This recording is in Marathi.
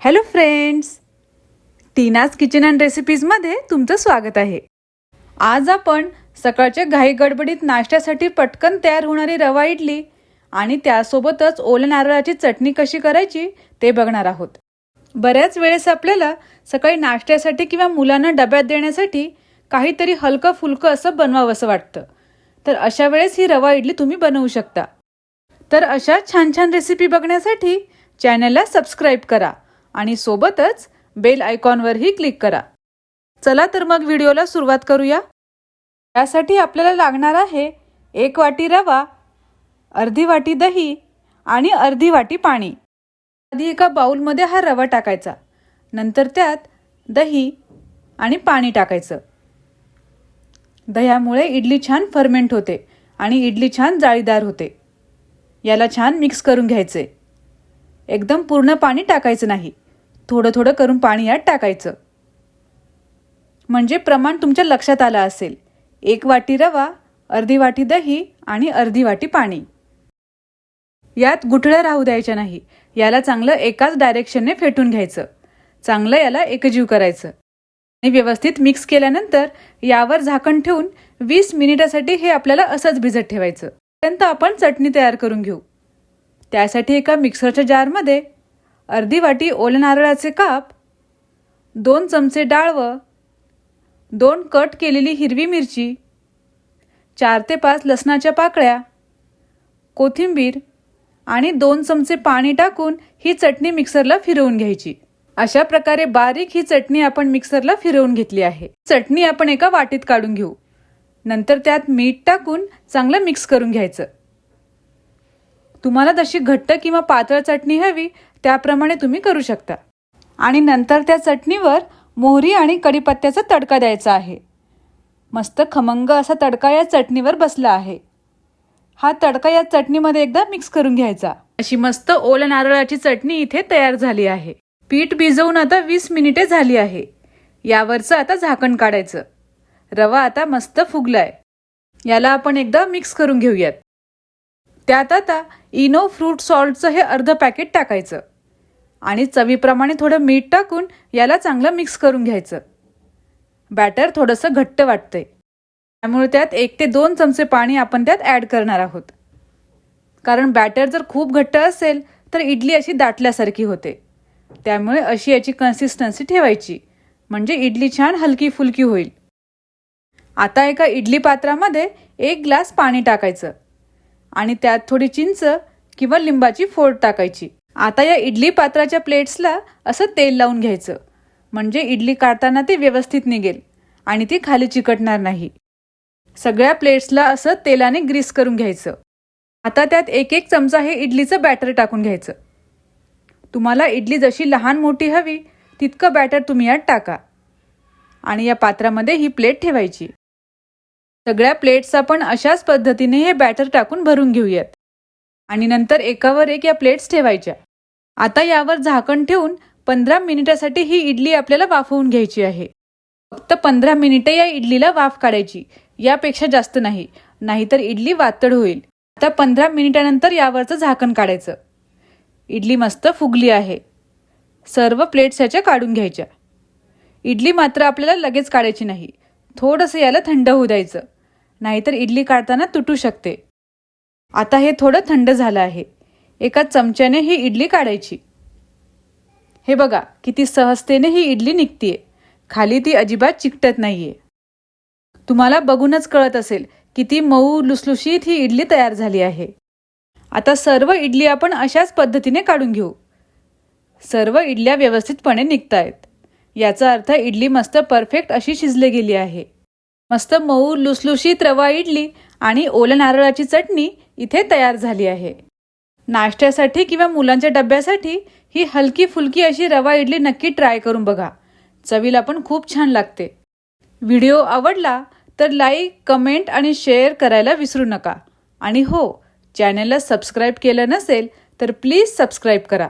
Hello friends Tina's kitchen and रेसिपीजमध्ये तुमचं स्वागत आहे. आज आपण सकाळच्या घाई गडबडीत नाश्त्यासाठी पटकन तयार होणारी रवा इडली आणि त्यासोबतच ओल्या नारळाची चटणी कशी करायची ते बघणार आहोत. बऱ्याच वेळेस आपल्याला सकाळी नाश्त्यासाठी किंवा मुलांना डब्यात देण्यासाठी काहीतरी हलकं फुलकं असं बनवावंसं वाटतं. तर अशा वेळेस ही रवा इडली तुम्ही बनवू शकता. तर अशा छान छान रेसिपी बघण्यासाठी चॅनलला सबस्क्राईब करा. आणि सोबतच बेल आयकॉनवरही क्लिक करा. चला तर मग व्हिडिओला सुरुवात करूया. यासाठी आपल्याला लागणार आहे एक वाटी रवा अर्धी वाटी दही आणि अर्धी वाटी पाणी. आधी एका बाऊलमध्ये हा रवा टाकायचा. नंतर त्यात दही आणि पाणी टाकायचं. दह्यामुळे इडली छान फर्मेंट होते आणि इडली छान जाळीदार होते. याला छान मिक्स करून घ्यायचे. एकदम पूर्ण पाणी टाकायचं नाही. थोडं थोडं करून पाणी यात टाकायचं. म्हणजे प्रमाण तुमच्या लक्षात आलं असेल. एक वाटी रवा अर्धी वाटी दही आणि अर्धी वाटी पाणी. यात गुठळ्या राहू द्यायच्या नाही. याला चांगलं एकाच डायरेक्शनने फेटून घ्यायचं. चांगलं याला एकजीव करायचं. आणि व्यवस्थित मिक्स केल्यानंतर यावर झाकण ठेवून वीस मिनिटासाठी हे आपल्याला असंच भिजत ठेवायचं. पर्यंत आपण चटणी तयार करून घेऊ. त्यासाठी एका मिक्सरच्या जारमध्ये अर्धी वाटी ओल्या नारळाचे काप दोन चमचे डाळवं दोन कट केलेली हिरवी मिरची चार ते पाच लसणाच्या पाकळ्या कोथिंबीर आणि दोन चमचे पाणी टाकून ही चटणी मिक्सरला फिरवून घ्यायची. अशा प्रकारे बारीक ही चटणी आपण मिक्सरला फिरवून घेतली आहे. चटणी आपण एका वाटीत काढून घेऊ. नंतर त्यात मीठ टाकून चांगलं मिक्स करून घ्यायचं. तुम्हाला जशी घट्ट किंवा पातळ चटणी हवी त्याप्रमाणे तुम्ही करू शकता. आणि नंतर त्या चटणीवर मोहरी आणि कढीपत्त्याचा तडका द्यायचा आहे. मस्त खमंग असा तडका या चटणीवर बसला आहे. हा तडका या चटणीमध्ये एकदा मिक्स करून घ्यायचा. अशी मस्त ओल नारळाची चटणी इथे तयार झाली आहे. पीठ भिजवून आता वीस मिनिटे झाली आहे. यावरचं आता झाकण काढायचं. रवा आता मस्त फुगलाय. याला आपण एकदा मिक्स करून घेऊयात. त्यात आता इनो फ्रूट सॉल्टचं हे अर्ध पॅकेट टाकायचं. आणि चवीप्रमाणे थोडं मीठ टाकून याला चांगलं मिक्स करून घ्यायचं. बॅटर थोडंसं घट्ट वाटतंय. त्यामुळे त्यात एक ते दोन चमचे पाणी आपण त्यात ॲड करणार आहोत. कारण बॅटर जर खूप घट्ट असेल तर इडली अशी दाटल्यासारखी होते. त्यामुळे अशी याची कन्सिस्टन्सी ठेवायची. म्हणजे इडली छान हलकी फुलकी होईल. आता एका इडली पात्रामध्ये एक ग्लास पाणी टाकायचं. आणि त्यात थोडी चिंच किंवा लिंबाची फोड टाकायची. आता या इडली पात्राच्या प्लेट्सला असं तेल लावून घ्यायचं. म्हणजे इडली काढताना ती व्यवस्थित निघेल आणि ती खाली चिकटणार नाही. सगळ्या प्लेट्सला असं तेलाने ग्रीस करून घ्यायचं. आता त्यात एक एक चमचा हे इडलीचं बॅटर टाकून घ्यायचं. तुम्हाला इडली जशी लहान मोठी हवी तितकं बॅटर तुम्ही यात टाका. आणि या पात्रामध्ये ही प्लेट ठेवायची. सगळ्या प्लेट्स आपण अशाच पद्धतीने हे बॅटर टाकून भरून घेऊयात. आणि नंतर एकावर एक या प्लेट्स ठेवायच्या. आता यावर झाकण ठेवून पंधरा मिनिटासाठी ही इडली आपल्याला वाफवून घ्यायची आहे. फक्त पंधरा मिनिटे या इडलीला वाफ काढायची. यापेक्षा जास्त नाही. नाहीतर इडली वातड होईल. आता पंधरा मिनिटानंतर यावरचं झाकण काढायचं. इडली मस्त फुगली आहे. सर्व प्लेट्स याच्या काढून घ्यायच्या. इडली मात्र आपल्याला लगेच काढायची नाही. थोडंसं याला थंड होऊ द्यायचं. नाहीतर इडली काढताना तुटू शकते. आता हे थोडं थंड झालं आहे. एका चमच्याने ही इडली काढायची. हे बघा किती सहजतेने ही इडली निघतीये. खाली ती अजिबात चिकटत नाहीये. तुम्हाला बघूनच कळत असेल किती मऊ लुसलुशीत ही इडली तयार झाली आहे. आता सर्व इडली आपण अशाच पद्धतीने काढून घेऊ. सर्व इडल्या व्यवस्थितपणे निघतायत. याचा अर्थ इडली मस्त परफेक्ट अशी शिजली गेली आहे. मस्त मऊ लुसलुशीत रवा इडली आणि ओल्या नारळाची चटणी इथे तयार झाली आहे. नाश्त्यासाठी किंवा मुलांच्या डब्यासाठी ही हलकी फुलकी अशी रवा इडली नक्की ट्राय करून बघा. चवीला पण खूप छान लागते. व्हिडिओ आवडला तर लाईक कमेंट आणि शेअर करायला विसरू नका. आणि हो चॅनलला सबस्क्राईब केलं नसेल तर प्लीज सबस्क्राईब करा.